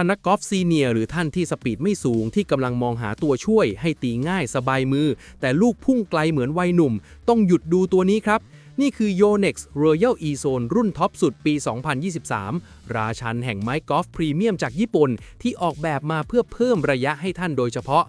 ถ้านักกอล์ฟซีเนียร์หรือท่านที่สปีดไม่สูงที่กำลังมองหาตัวช่วย ให้ตีง่ายสบายมือ แต่ลูกพุ่งไกลเหมือนวัยหนุ่ม ต้องหยุดดูตัวนี้ครับ นี่คือ Yonex Royal E-Zone รุ่นท็อปสุดปี 2023 ราชันแห่งไม้กอล์ฟพรีเมียมจากญี่ปุ่น ที่ออกแบบมาเพื่อเพิ่มระยะให้ท่านโดยเฉพาะ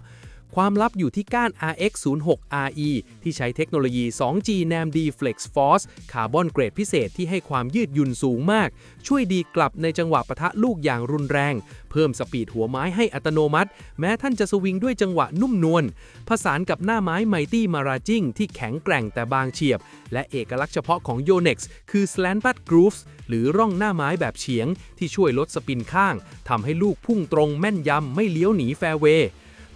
ความลับอยู่ที่ก้าน RX06RE ที่ใช้เทคโนโลยี 2G NAMD Flex Force คาร์บอนเกรดพิเศษที่ให้ความยืดหยุ่นสูงมาก ช่วยดีกลับในจังหวะปะทะลูกอย่างรุนแรง เพิ่มสปีดหัวไม้ให้อัตโนมัติ แม้ท่านจะสวิงด้วยจังหวะนุ่มนวล ผสานกับหน้าไม้ไมตี้มาราจิงที่แข็งแกร่งแต่บางเฉียบ และเอกลักษณ์เฉพาะของ Yonex คือ Slant Butt Grooves หรือร่องหน้าไม้แบบเฉียง ที่ช่วยลดสปินข้างทำให้ลูกพุ่งตรงแม่นยำไม่เลี้ยวหนีแฟร์เวย์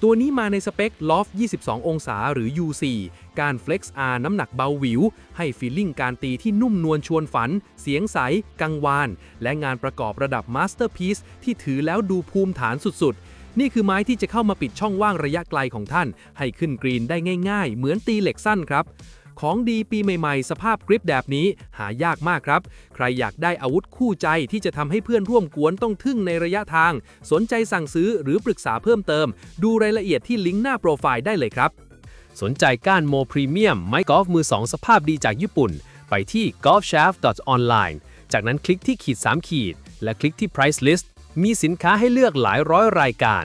ตัวนี้มาในสเปค Loft 22 องศาหรือ U4 การ Flex R น้ำหนักเบาหวิว ให้ฟีลลิ่งการตีที่นุ่มนวลชวนฝัน เสียงใส กังวาน และงานประกอบระดับ Masterpiece ที่ถือแล้วดูภูมิฐานสุด ๆนี่คือไม้ที่จะเข้ามาปิดช่องว่างระยะไกลของท่าน ให้ขึ้นกรีนได้ง่าย ๆ เหมือนตีเหล็กสั้นครับ ของดีปีใหม่ๆ สภาพกริปแบบนี้หายากมากครับ ใครอยากได้อาวุธคู่ใจที่จะทำให้เพื่อนร่วมกวนต้องทึ่งในระยะทาง สนใจสั่งซื้อหรือปรึกษาเพิ่มเติม ดูรายละเอียดที่ลิงก์หน้าโปรไฟล์ได้เลยครับ สนใจก้านโมพรีเมียมไม้กอล์ฟมือ2สภาพดีจากญี่ปุ่น ไปที่ golfshaft.online จากนั้นคลิกที่ขีด 3 ขีด และคลิกที่ price list มีสินค้าให้เลือกหลายร้อยรายการ